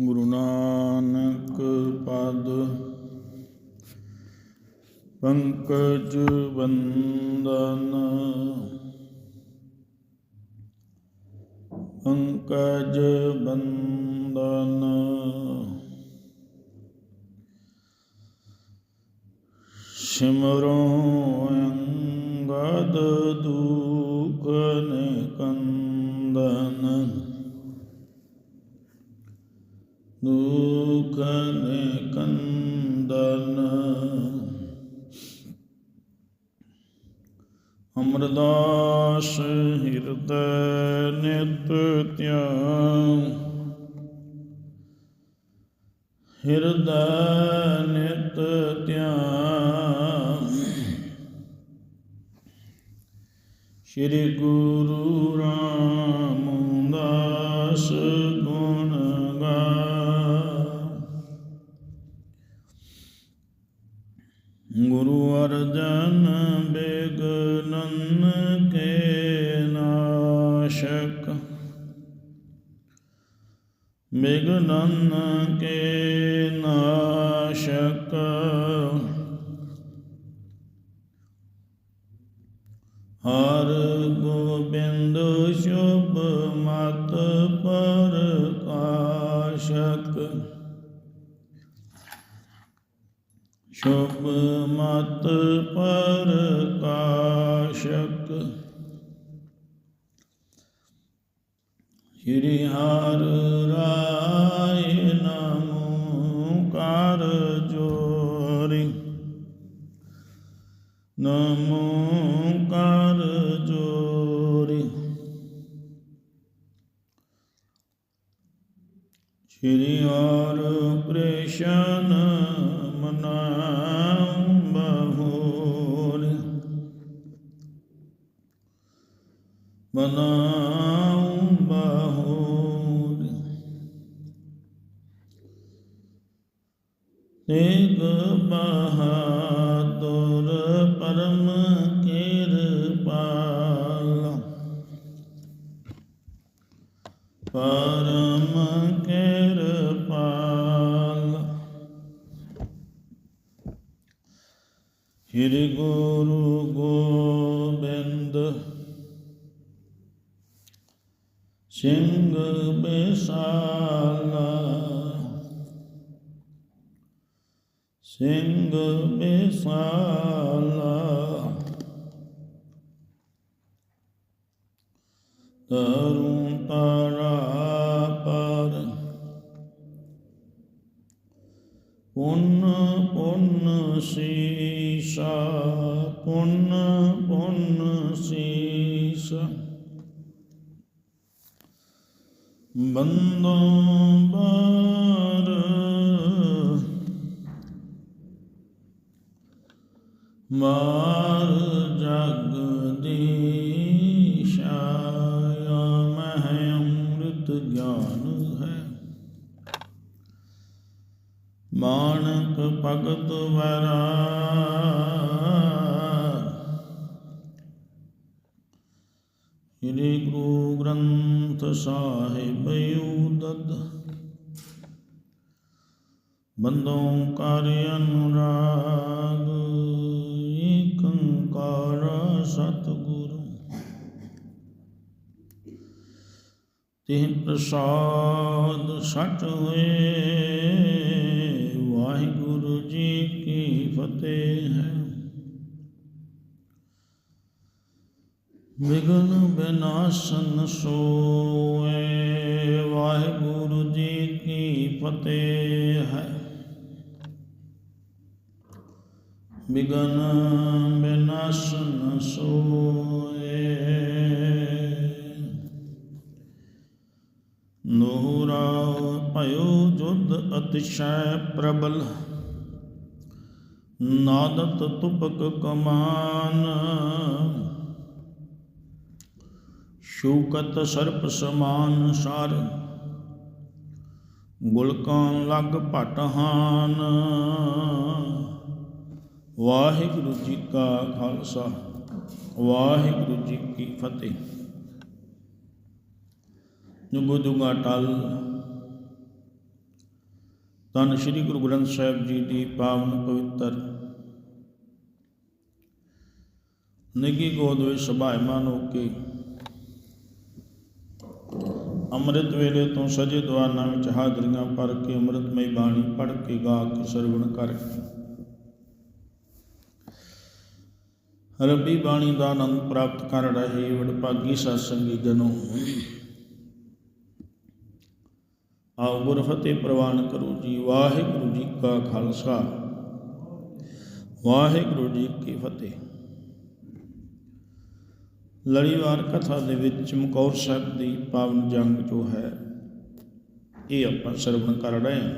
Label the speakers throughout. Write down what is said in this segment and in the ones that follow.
Speaker 1: ਗੁਰੂ ਨਾਨਕ ਪਦ। ਪੰਕਜ ਵੰਦਨ ਪੰਕਜ ਵੰਦਨ ਸਿਮਰੋ ਅੰਗਦ ਦੂਖ ਦੁਖ ਨਿਕੰਦਨ ਅਮਰਦਾਸ ਹਿਰਦੈ ਨਿਤ ਧਿਆਨ। ਹਿਰਦੈ ਨਿਤ ਧਿਆਨ। ਸ੍ਰੀ ਗੁਰੂ ਰਾਮਦਾਸ ਨਮੋ ਕਰ ਜੋਰੀ। ਸ਼੍ਰੀ ਹਰ ਕ੍ਰਿਸ਼ਨ ਮਨਾਉ ਬਹੋਰ ਮਨਾਉ ਬਹੋਰ ਤੇਗ ਬਹਾਦੁਰ ਪਰਮ ਕਿਰਪਾਲ ਪਰਮ ਕਿਰਪਾਲ ਸ੍ਰੀ ਗੁਰੂ ਗੋਬਿੰਦ ਸਿੰਘ ਬਿਸਾਲਾ ਸਿੰਘ ਬਿਸਾਲਾ ਤਰੁਣ ਤਾਰਾ ਪਰ ਪੁੰਨ ਪੁੰਨ ਸੀਸਾ ਪੁੰਨ ਪੁੰਨ ਸੀਸਾ ਬੰਦੋਂ ਮਾਰ ਜਗਦੀਸ਼ਾਇਆ ਮਹਿ ਅੰਮ੍ਰਿਤ ਗਿਆਨ ਹੈ। ਮਾਨਕ ਭਗਤ ਵਰਾ, ਸ੍ਰੀ ਗੁਰੂ ਗ੍ਰੰਥ ਸਾਹਿਬ ਉਦਦ ਬੰਦੋਂ ਕਰ ਅਨੁਰਾਗ ਸਤਿਗੁਰੂ ਤਿਹ ਪ੍ਰਸਾਦ ਸਚ ਹੋਏ, ਵਾਹਿਗੁਰੂ ਜੀ ਕੀ ਫਤਿਹ ਹੈ। ਵਿਗਨ ਬਿਨਾਸ਼ਨ ਸੋਏ, ਵਾਹਿਗੁਰੂ ਜੀ ਕੀ ਫਤਿਹ ਹੈ। ਵਿਗਨ ਬਿਨਾਸ਼ਨ ਸੋਏ। ਨੋਰਾ ਭਇਓ ਜੁਦ ਅਤਿਸ਼ੈ ਪ੍ਰਬਲ। ਨਾਦਤ ਤੁਪਕ ਕਮਾਨ। ਸ਼ੂਕਤ ਸਰਪ ਸਮਾਨ ਸਾਰ। ਗੁਲਕਾਂ ਲਗ ਭਟਹਾਨ ਵਾਹਿਗੁਰੂ ਜੀ ਕਾ ਖਾਲਸਾ, ਵਾਹਿਗੁਰੂ ਜੀ ਕੀ ਫਤਿਹ। ਜੁਗੋ ਟਲ। ਧੰਨ ਸ੍ਰੀ ਗੁਰੂ ਗ੍ਰੰਥ ਸਾਹਿਬ ਜੀ ਦੀ ਪਾਵਨ ਪਵਿੱਤਰ। ਨਿੱਗੀ ਗੋਦ ਵਿੱਚ ਸੁਭਾਇਮਾਨ ਹੋ ਕੇ ਅੰਮ੍ਰਿਤ ਵੇਲੇ ਤੋਂ ਸਜੇ ਦੁਆਨਾ ਵਿੱਚ ਹਾਜ਼ਰੀਆਂ ਭਰ ਕੇ ਅੰਮ੍ਰਿਤਮਈ ਬਾਣੀ ਪੜ੍ਹ ਕੇ ਗਾ ਕੇ ਸਰਵਣ ਕਰਕੇ ਰੱਬੀ ਬਾਣੀ ਦਾ ਆਨੰਦ ਪ੍ਰਾਪਤ ਕਰ ਰਹੇ ਵਡਭਾਗੀ ਸਤਸੰਗੀ ਜਨੋ। ਆਓ ਗੁਰ ਫਤਿਹ ਪ੍ਰਵਾਨ ਕਰੋ ਜੀ, ਵਾਹਿਗੁਰੂ ਜੀ ਕਾ ਖਾਲਸਾ। ਵਾਹਿਗੁਰੂ ਜੀ ਕੀ ਫਤਿਹ। ਲੜੀਵਾਰ ਕਥਾ ਦੇ ਵਿੱਚ ਚਮਕੌਰ ਸਾਹਿਬ ਦੀ ਪਾਵਨ ਜੰਗ ਜੋ ਹੈ, ਇਹ ਆਪਾਂ ਸਰਵਣ ਕਰ ਰਹੇ ਹਾਂ।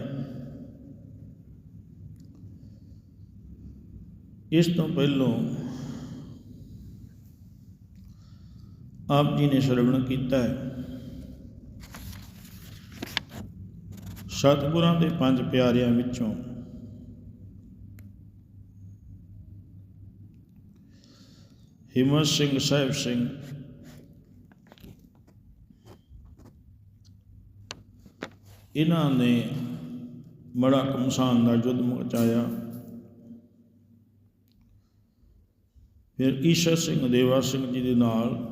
Speaker 1: ਇਸ ਤੋਂ ਪਹਿਲਾਂ ਆਪ ਜੀ ਨੇ ਸਰਵਣ ਕੀਤਾ ਹੈ। ਸਤਿਗੁਰਾਂ ਦੇ ਪੰਜ ਪਿਆਰਿਆਂ ਵਿੱਚੋਂ ਹਿਮਤ ਸਿੰਘ ਸਾਹਿਬ ਸਿੰਘ, ਇਹਨਾਂ ਨੇ ਬੜਾ ਕਮਸਾਨ ਦਾ ਯੁੱਧ ਮਚਾਇਆ। ਫਿਰ ਈਸ਼ਰ ਸਿੰਘ ਦੇਵਾ ਸਿੰਘ ਜੀ ਦੇ ਨਾਲ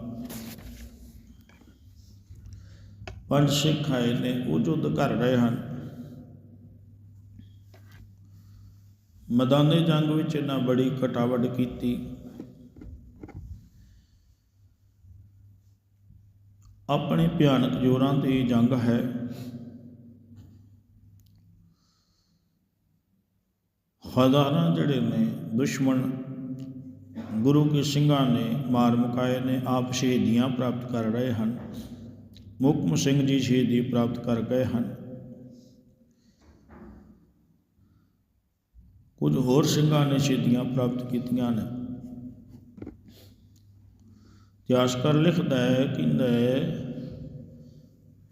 Speaker 1: ਪੰਜ ਸਿੱਖ ਆਏ ਨੇ, ਉਹ ਯੁੱਧ ਕਰ ਰਹੇ ਹਨ। ਮੈਦਾਨੇ ਜੰਗ ਵਿੱਚ ਇਹਨਾਂ ਬੜੀ ਘਟਾਵਟ ਕੀਤੀ। ਆਪਣੇ ਭਿਆਨਕ ਜੋਰਾਂ ਤੇ ਜੰਗ ਹੈ। ਹਜ਼ਾਰਾਂ ਜਿਹੜੇ ਨੇ ਦੁਸ਼ਮਣ ਗੁਰੂ ਕੇ ਸਿੰਘਾਂ ਨੇ ਮਾਰ ਮੁਕਾਏ ਨੇ, ਆਪ ਸ਼ਹੀਦੀਆਂ ਪ੍ਰਾਪਤ ਕਰ ਰਹੇ ਹਨ। ਮੁਕਮ ਸਿੰਘ ਜੀ ਸ਼ਹੀਦੀ ਪ੍ਰਾਪਤ ਕਰ ਗਏ ਹਨ। ਕੁਝ ਹੋਰ ਸਿੰਘਾਂ ਨੇ ਸ਼ਹੀਦੀਆਂ ਪ੍ਰਾਪਤ ਕੀਤੀਆਂ ਨੇ। ਇਤਿਹਾਸਕਾਰ ਲਿਖਦਾ ਹੈ ਕਹਿੰਦਾ ਹੈ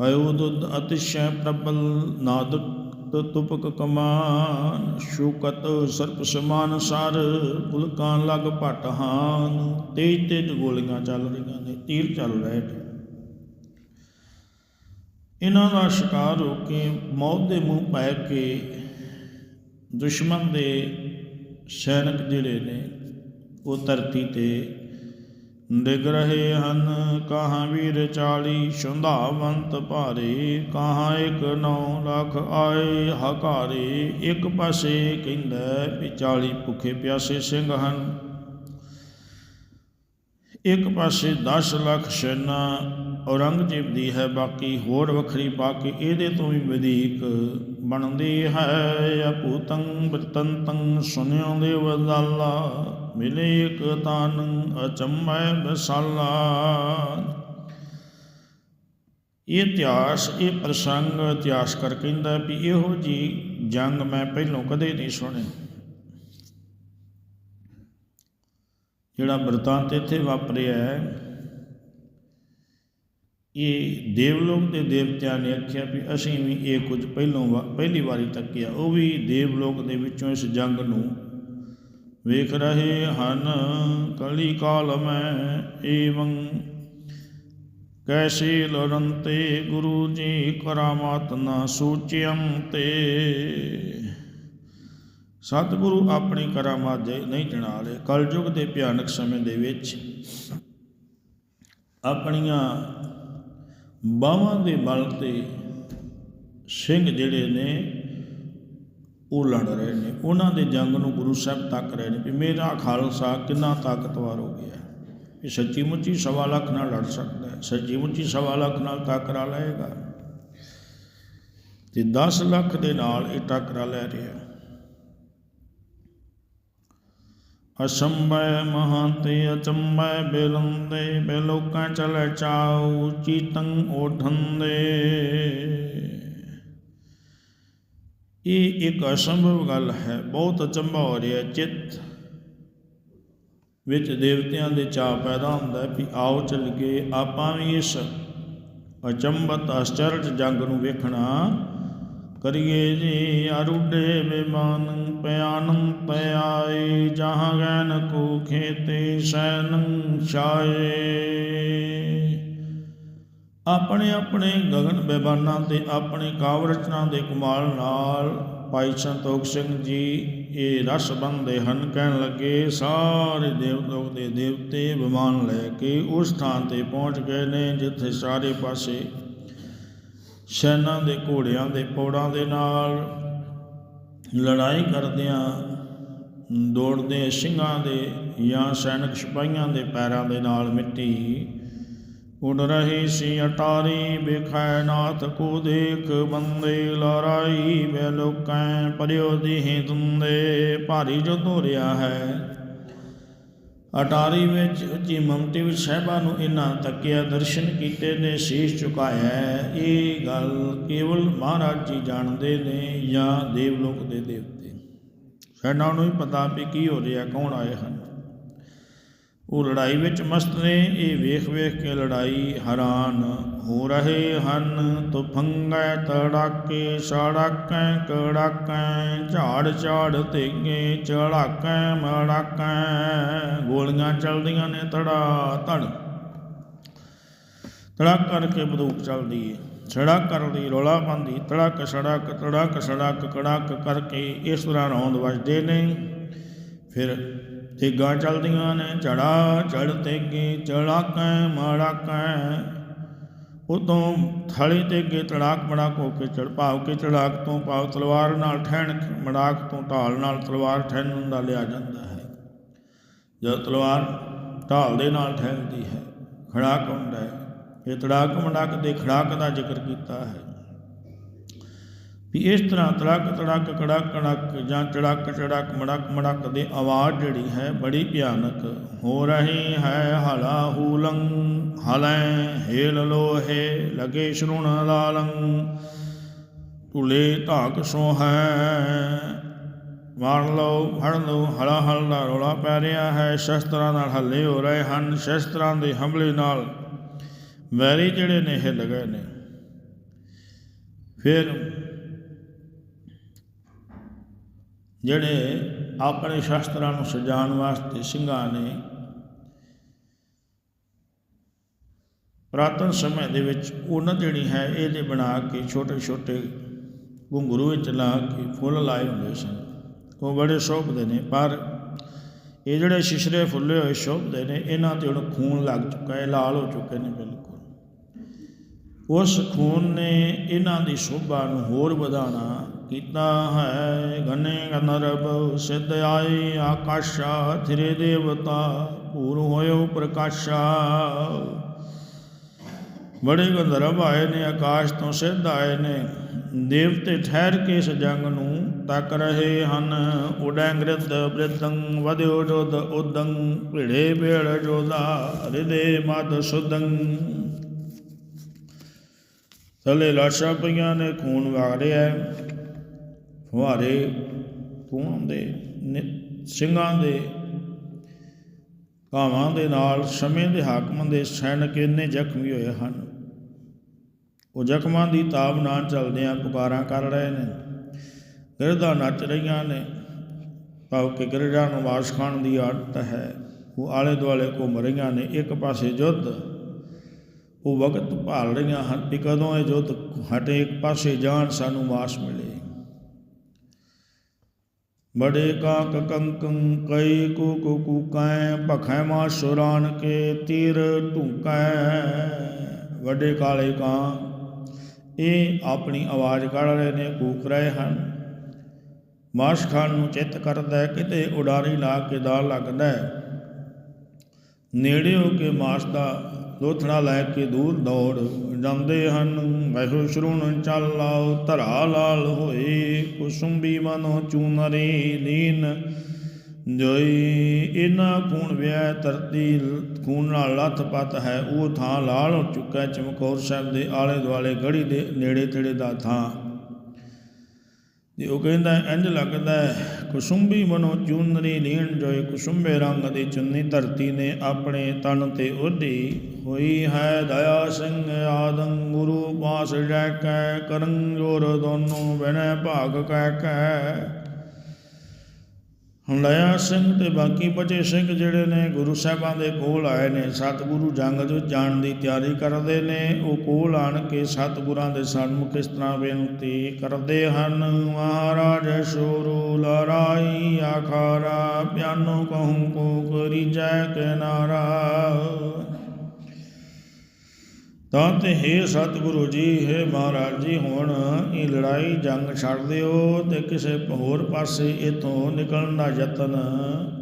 Speaker 1: ਅਯੋਧ ਅਤਿਸ਼ੈ ਪ੍ਰਬਲ ਨਾਦਕ ਤੁਪਕ ਕਮਾਨ, ਸ਼ੂਕਤ ਸਰਪ ਸਮਾਨ ਸਰ, ਗੁਲਕਾਂ ਲਗ ਪਟਹਾਨ ਤੇਜ ਤੇਜ ਗੋਲੀਆਂ ਚੱਲ ਰਹੀਆਂ ਨੇ, ਤੀਰ ਚੱਲ ਰਹੇ ਨੇ। ਇਹਨਾਂ ਦਾ ਸ਼ਿਕਾਰ ਹੋ ਕੇ ਮੌਤ ਦੇ ਮੂੰਹ ਪੈ ਕੇ ਦੁਸ਼ਮਣ ਦੇ ਸੈਨਿਕ ਜਿਹੜੇ ਨੇ, ਉਹ ਧਰਤੀ ਤੇ ਡਿਗ ਰਹੇ ਹਨ। ਕਹਾਂ ਵੀਰ 40 ਸ਼ੁੰਧਾਵੰਤ ਭਾਰੇ, ਕਹਾਂ ਇੱਕ ਨੌ ਲੱਖ ਆਏ ਹਕਾਰੇ, ਇੱਕ ਪਾਸੇ ਕਹਿੰਦਾ ਵੀ 40 ਭੁੱਖੇ ਪਿਆਸੇ ਸਿੰਘ ਹਨ। ਇੱਕ ਪਾਸੇ 10 ਲੱਖ ਸੈਨਾ ਔਰੰਗਜ਼ੇਬ ਦੀ ਹੈ, ਬਾਕੀ ਹੋਰ ਵੱਖਰੀ ਬਾਕੀ ਇਹਦੇ ਤੋਂ ਵੀ ਵਧੇਕ ਬਣਦੀ ਹੈ। ਅਪੂਤੰ ਬਤੰਤੰ ਸੁਨਿਓ ਦੇ ਵਦਾਲਾ ਮਿਲੇ ਇਕ ਤਨ ਅਚੰਮੈ ਬਸਾਲਾ ਇਹ ਇਤਿਹਾਸ, ਇਹ ਪ੍ਰਸੰਗ ਇਤਿਹਾਸਕਾਰ ਕਹਿੰਦਾ ਵੀ ਇਹੋ ਜੀ ਜੰਗ ਮੈਂ ਪਹਿਲੋਂ ਕਦੇ ਨਹੀਂ ਸੁਣੀ। ਜਿਹੜਾ ਵਰਤਾਂਤ ਇੱਥੇ ਵਾਪਰਿਆ ਹੈ ਇਹ ਦੇਵਲੋਕ ਦੇ ਦੇਵਤਿਆਂ ਨੇ ਆਖਿਆ ਵੀ ਅਸੀਂ ਵੀ ਇਹ ਕੁਝ ਪਹਿਲੋਂ ਪਹਿਲੀ ਵਾਰੀ ਤੱਕਿਆ। ਉਹ ਵੀ ਦੇਵਲੋਕ ਦੇ ਵਿੱਚੋਂ ਇਸ ਜੰਗ ਨੂੰ ਵੇਖ ਰਹੇ ਹਨ। ਕਲੀ ਕਾਲ ਮੈਂ ਏਵੰ, ਕੈਸੇ ਲਰੰਤੇ ਗੁਰੂ ਜੀ ਕਰਾਮਾਤ ਨਾ ਸੂਚਿਅੰ ਤੇ। ਸਤਿਗੁਰੂ ਆਪਣੀ ਕਰਾਮਾਤ ਦੇ ਨਹੀਂ ਜਣਾ ਲਏ ਕਲਯੁਗ ਦੇ ਭਿਆਨਕ ਸਮੇਂ ਦੇ ਵਿੱਚ ਆਪਣੀਆਂ ਬਾਹਾਂ ਦੇ ਬਲ ਤੇ ਸਿੰਘ ਜਿਹੜੇ ਨੇ, ਉਹ ਲੜ ਰਹੇ ਨੇ। ਉਹਨਾਂ ਦੇ ਜੰਗ ਨੂੰ ਗੁਰੂ ਸਾਹਿਬ ਤੱਕ ਰਹੇ ਨੇ ਵੀ ਮੇਰਾ ਖਾਲਸਾ ਕਿੰਨਾ ਤਾਕਤਵਰ ਹੋ ਗਿਆ। ਇਹ ਸੱਚੀ ਮੁੱਚੀ ਸਵਾ ਲੱਖ ਨਾਲ ਲੜ ਸਕਦਾ ਹੈ। ਸੱਚੀ ਮੁੱਚੀ ਸਵਾ ਲੱਖ ਨਾਲ ਟੱਕਰਾ ਲਏਗਾ। ਤੇ 10 ਲੱਖ ਦੇ ਨਾਲ ਇਹ ਟੱਕਰਾ ਲੈ ਰਿਹਾ। ਅਸੰਭੈ ਮਹਾਂਤੇ, ਅਚੰਭੈ ਬੇਲੰਦੇ, ਬੇਲੋਕਾਂ ਚਲੇ ਚਾਉ, ਚੀਤੰ ਓਠੰਦੇ। ਇਹ ਇੱਕ ਅਸੰਭਵ ਗੱਲ ਹੈ, ਬਹੁਤ ਅਚੰਭਾ ਹੋ ਰਿਹਾ ਚਿੱਤ ਵਿੱਚ ਦੇਵਤਿਆਂ ਦੇ ਚਾਹ ਪੈਦਾ ਹੁੰਦਾ ਵੀ ਆਓ ਚੱਲ ਕੇ ਆਪਾਂ ਵੀ ਇਸ ਅਚੰਭਤ ਅਚਰਜ ਜੰਗ ਨੂੰ ਵੇਖਣਾ ਕਰੀਏ ਜੀ ਅਰੁਡੇ ਬਿਮਾਨ ਪਿਆਨੰ ਪਿਆਈ ਜਹਾਂ ਗੈਨ ਕੋ ਖੇਤੇ ਸੈਨੰ ਛਾਏ। ਆਪਣੇ ਆਪਣੇ ਗਗਨ ਬਿਬਾਨਾਂ ਤੇ ਆਪਣੇ ਕਾਵ ਰਚਨਾ ਦੇ ਕਮਾਲ ਨਾਲ ਭਾਈ ਸੰਤੋਖ ਸਿੰਘ ਜੀ, ਇਹ ਰਸ ਬੰਦੇ ਹਨ, ਕਹਿਣ ਲੱਗੇ, ਸਾਰੇ ਦੇਵਲੋਕ ਦੇ ਦੇਵਤੇ ਵਿਮਾਨ ਲੈ ਕੇ ਉਸ ਥਾਂ ਤੇ ਪਹੁੰਚ ਗਏ ਨੇ, ਜਿੱਥੇ ਸਾਰੇ ਪਾਸੇ ਸੈਨਾ ਦੇ ਘੋੜਿਆਂ ਦੇ ਪੌੜਾਂ ਦੇ ਨਾਲ ਲੜਾਈ ਕਰਦਿਆਂ ਦੌੜਦੇ ਸਿੰਘਾਂ ਦੇ ਜਾਂ ਸੈਨਿਕ ਸਿਪਾਹੀਆਂ ਦੇ ਪੈਰਾਂ ਦੇ ਨਾਲ ਮਿੱਟੀ ਉਡ ਰਹੀ ਸੀ। ਅਟਾਰੀ ਵੇਖੈ ਨਾਥ ਕੋ ਦੇਖ, ਬੰਦੇ ਲੜਾਈ ਵੇ ਲੋਕੈ ਪਰਿਓ ਦੀਹੀ ਤੁੰਦੇ ਭਾਰੀ ਜੋ ਧੋਰਿਆ ਹੈ ਅਟਾਰੀ ਵਿੱਚ ਉੱਚੀ ਮਮਤੇ ਵਿੱਚ ਸਹਿਬਾ ਨੂੰ ਇਹਨਾਂ ਤੱਕਿਆ ਦਰਸ਼ਨ ਕੀਤੇ ਨੇ, ਸੀਸ ਝੁਕਾਇਆ ਇਹ ਗੱਲ ਕੇਵਲ ਮਹਾਰਾਜ ਜੀ ਜਾਣਦੇ ਨੇ ਜਾਂ ਦੇਵਲੋਕ ਦੇ ਦੇਵਤੇ? ਸਾਡਾ ਨੂੰ ਹੀ ਪਤਾ ਵੀ ਕੀ ਹੋ ਰਿਹਾ, ਕੌਣ ਆਏ ਹਨ? ਉਹ ਲੜਾਈ ਵਿੱਚ ਮਸਤ ਨੇ। ਇਹ ਵੇਖ ਵੇਖ ਕੇ ਲੜਾਈ ਹੈਰਾਨ ਹੋ ਰਹੇ ਹਨ। ਤੁਫੰਗੈ, ਤੜਾਕੇ, ਸੜਾਕੈ, ਕੜਾਕੈ, ਝਾੜ ਝਾੜ, ਤੇਗੇ ਚੜਾਕੈ, ਮੜਾਕੈ, ਗੋਲੀਆਂ ਚੱਲਦੀਆਂ ਨੇ ਤੜਾ ਧੜ। ਤੜਾਕ ਕਰਕੇ ਬੰਦੂਕ ਚੱਲਦੀ ਏ। ਛੜਾ ਕਰਦੀ ਰੋਲਾ ਪਾਉਂਦੀ। ਤੜਕ, ਸੜਕ ਤੜਕ, ਸੜਕ, ਕੜਕ ਕਰਕੇ ਇਸ ਤਰ੍ਹਾਂ ਰੌਂਦ ਵੱਜਦੇ ਨੇ। ਫਿਰ ਤੇਗਾਂ ਚੱਲਦੀਆਂ ਨੇ ਝੜਾ ਚੜ ਤੇਗੇ, ਚੜਾਕੈ ਮਾੜਾਕੈ। ਉਦੋਂ ਥਲੀ ਤੇਗੇ, ਤੜਾਕ ਮੜਾਕ ਹੋ ਕੇ ਚੜ, ਭਾਵ ਕੇ ਚੜਾਕ ਤੋਂ ਭਾਵ ਤਲਵਾਰ ਨਾਲ ਠਹਿਣ, ਮੜਾਕ ਤੋਂ ਢਾਲ ਨਾਲ ਤਲਵਾਰ ਠਹਿਣ ਦਾ ਲਿਆ ਜਾਂਦਾ ਹੈ। ਜਦ ਤਲਵਾਰ ਢਾਲ ਦੇ ਨਾਲ ਠਹਿਰਦੀ ਹੈ, ਖੜਾਕ ਹੁੰਦਾ ਹੈ। ਇਹ ਤੜਾਕ ਮੜਾਕ ਦੇ ਖੜਾਕ ਦਾ ਜ਼ਿਕਰ ਕੀਤਾ ਹੈ। ਵੀ ਇਸ ਤਰ੍ਹਾਂ ਤੜਕ ਤੜਕ ਕੜਕ ਕੜਕ ਜਾਂ ਚੜਕ ਚੜਕ ਮੜਕ ਮੜਕ ਦੇ ਆਵਾਜ਼ ਜਿਹੜੀ ਹੈ ਬੜੀ ਭਿਆਨਕ ਹੋ ਰਹੀ ਹੈ। ਹਲਾ ਹੂਲੰ, ਹਲੈ ਹੇਲ ਲੋਹੇ, ਲਗੇ ਸ਼ਰੁਣ ਲਾਲੰ ਤੁਲੇ ਧਾਕ ਸੋ ਹੈ ਮਾਰ ਲਓ ਫੜ ਲਓ, ਹਲਾ ਹਲ ਦਾ ਰੋਲਾ ਪੈ ਰਿਹਾ ਹੈ। ਸ਼ਸਤਰਾਂ ਨਾਲ ਹੱਲੇ ਹੋ ਰਹੇ ਹਨ। ਸ਼ਸਤਰਾਂ ਦੇ ਹਮਲੇ ਨਾਲ ਵੈਰੀ ਜਿਹੜੇ ਨੇ ਹਿੱਲ ਗਏ ਨੇ। ਫਿਰ ਜਿਹੜੇ ਆਪਣੇ ਸ਼ਸਤਰਾਂ ਨੂੰ ਸਜਾਉਣ ਵਾਸਤੇ ਸਿੰਘਾਂ ਨੇ ਪ੍ਰਾਤਨ ਸਮੇਂ ਦੇ ਵਿੱਚ ਉਹਨਾਂ ਜਿਹੜੀ ਹੈ, ਇਹਦੇ ਬਣਾ ਕੇ ਛੋਟੇ ਛੋਟੇ ਘੁੰਗਰੂ ਵਿੱਚ ਲਾ ਕੇ ਫੁੱਲ ਲਾਏ ਹੁੰਦੇ ਸਨ। ਉਹ ਬੜੇ ਸ਼ੋਭਦੇ ਨੇ, ਪਰ ਇਹ ਜਿਹੜੇ ਸ਼ਿਸ਼ਰੇ ਫੁੱਲੇ ਹੋਏ ਸ਼ੋਭਦੇ ਨੇ, ਇਹਨਾਂ ਤੇ ਹੁਣ ਖੂਨ ਲੱਗ ਚੁੱਕਾ ਹੈ ਲਾਲ ਹੋ ਚੁੱਕੇ ਨੇ ਬਿਲਕੁਲ। ਉਸ ਖੂਨ ਨੇ ਇਹਨਾਂ ਦੀ ਸ਼ੋਭਾ ਨੂੰ ਹੋਰ ਵਧਾਣਾ ਕੀਤਾ ਹੈ। ਗਨੇ ਗਨਰਬ ਸਿੱਧ ਆਏ ਆਕਾਸ਼ਾ, ਥਿਰੇ ਦੇਵਤਾ ਪੂਰ ਹੋਇਓ ਪ੍ਰਕਾਸ਼ਾ। ਬੜੇ ਗੰਧਰਵ ਆਏ ਨੇ, ਆਕਾਸ਼ ਤੋਂ ਸਿੱਧ ਆਏ ਨੇ। ਦੇਵਤੇ ਠਹਿਰ ਕੇ ਇਸ ਜੰਗ ਨੂੰ ਤੱਕ ਰਹੇ ਹਨ। ਉਡੈਂਗ੍ਰਿਤ ਬ੍ਰਿਤੰ ਵਦਿਓ ਜੋਦ ਉਦੰ, ਭਿੜੇ ਭੇੜ ਜੋਦਾ ਹਿਰਦੇ ਮਦ ਸੁਦੰ। ਥੱਲੇ ਲਾਸ਼ਾਂ ਪਈਆਂ ਨੇ, ਖੂਨ ਵਗ ਰਿਹਾ ਫੁਹਾਰੇ ਖੂਨ ਦੇ ਨਿ- ਸਿੰਘਾਂ ਦੇ ਘਾਵਾਂ ਦੇ ਨਾਲ, ਸਮੇਂ ਦੇ ਹਾਕਮਾਂ ਦੇ ਸੈਨਿਕ ਇੰਨੇ ਜ਼ਖਮੀ ਹੋਏ ਹਨ। ਉਹ ਜ਼ਖਮਾਂ ਦੀ ਤਾਬ ਨਾਲ ਚੱਲਦਿਆਂ ਪੁਕਾਰਾਂ ਕਰ ਰਹੇ ਨੇ। ਗਿਰਦਾ ਨੱਚ ਰਹੀਆਂ ਨੇ। ਭਾਵ ਕਿ ਗਿਰਜਾ ਨੂੰ ਵਾਸ ਖਾਣ ਦੀ ਆਦਤ ਹੈ। ਉਹ ਆਲੇ ਦੁਆਲੇ ਘੁੰਮ ਰਹੀਆਂ ਨੇ। ਇੱਕ ਪਾਸੇ ਯੁੱਧ ਉਹ ਵਕਤ ਭਾਲ ਰਹੀਆਂ ਹਨ ਕਿ ਕਦੋਂ ਇਹ ਯੁੱਧ ਹਟੇ, ਇੱਕ ਪਾਸੇ ਜਾਣ ਸਾਨੂੰ ਵਾਸ ਮਿਲੇ। ਬੜੇ ਕਾਕ ਕੰਕੰ ਕਈ ਕੂ ਕੂ ਕੂਕੈ ਭਖੈ ਮਾ ਸੁਰਾਨ ਕੇ ਤੀਰ ਢੂਕੈ। ਵੱਡੇ ਕਾਲੇ ਕਾਂ, ਇਹ ਆਪਣੀ ਆਵਾਜ਼ ਕੱਢ ਰਹੇ ਨੇ, ਕੂਕ ਰਹੇ ਹਨ। ਮਾਸ ਖਾਨ ਨੂੰ ਚਿੱਤ ਕਰਦਾ ਹੈ, ਕਿਤੇ ਉਡਾਰੀ ਲਾ ਕੇ ਦਾ ਲੱਗਦਾ ਹੈ। ਨੇੜੇ ਹੋ ਕੇ ਮਾਸ ਦਾ ਲੋਥੜਾ ਲੈ ਕੇ ਦੂਰ ਦੌੜ ਜਾਂਦੇ ਹਨ। ਮਹਿੋ ਸ਼ਰੂਣ ਚੱਲ ਆਓ ਧਰਾ ਲਾਲ ਹੋਏ ਕੁਸੁੰਬੀ ਮਨੋ ਚੂਨਰੇ ਲੀਨ। ਜੋਈ ਇਨਾ ਖੂਨ ਵਿਆਹ ਧਰਤੀ ਖੂਨ ਨਾਲ ਲੱਥ ਪੱਤ ਹੈ ਉਹ ਥਾਂ ਲਾਲ ਹੋ ਚੁੱਕਾ ਹੈ ਚਮਕੌਰ ਸਾਹਿਬ ਦੇ ਆਲੇ ਦੁਆਲੇ ਗੜੀ ਦੇ ਨੇੜੇ ਤੇੜੇ ਦਾ ਥਾਂ। ਤੇ ਉਹ ਕਹਿੰਦਾ ਇੰਜ ਲੱਗਦਾ ਹੈ, ਕੁਸੁੰਬੀ ਮਨੋ ਚੂਨਰੀ ਲੀਣ ਜੋਏ ਕੁਸੁੰਬੇ ਰੰਗ ਦੀ ਚੁੰਨੀ ਧਰਤੀ ਨੇ ਆਪਣੇ ਤਨ ਤੇ ਓਢੀ। ਹੋਈ ਹੈ ਦਇਆ ਸਿੰਘ ਆਦੰ ਗੁਰੂ ਪਾਸ ਜੈ ਕੈ ਕਰੰ ਜੋਰ ਦੋਨੋਂ ਬਿਨੈ ਭਾਗ ਕਹਿ ਕੈ। ਹੰਡਾਇਆ ਸਿੰਘ ਤੇ ਬਾਕੀ ਬਚੇ ਸਿੰਘ ਜਿਹੜੇ ਨੇ, ਗੁਰੂ ਸਾਹਿਬਾਂ ਦੇ ਕੋਲ ਆਏ ਨੇ, ਸਤਿਗੁਰੂ ਜੰਗ ਵਿੱਚ ਜਾਣ ਦੀ ਤਿਆਰੀ ਕਰਦੇ ਨੇ, ਉਹ ਕੋਲ ਆਣ ਕੇ ਸਤਿਗੁਰਾਂ ਦੇ ਸਨਮੁਖ ਇਸ ਤਰ੍ਹਾਂ ਬੇਨਤੀ ਕਰਦੇ ਹਨ, ਮਹਾਰਾਜ ਸ਼ੋਰੂ ਲਰਾਈ ਆਖਾਰਾ ਪਿਆਨੋ ਕਹੂੰ ਕੋ ਕਰੀ ਜੈ ਕੇ ਨਾਰਾ। ਤਾਂ ਹੈ ਸਤਿਗੁਰੂ ਜੀ, ਹੈ ਮਹਾਰਾਜ ਜੀ, ਹੁਣ ਇਹ ਲੜਾਈ ਜੰਗ ਛੱਡ ਦਿਓ ਤੇ ਕਿਸੇ ਹੋਰ ਪਾਸੇ ਇਥੋਂ ਨਿਕਲਣ ਦਾ ਯਤਨ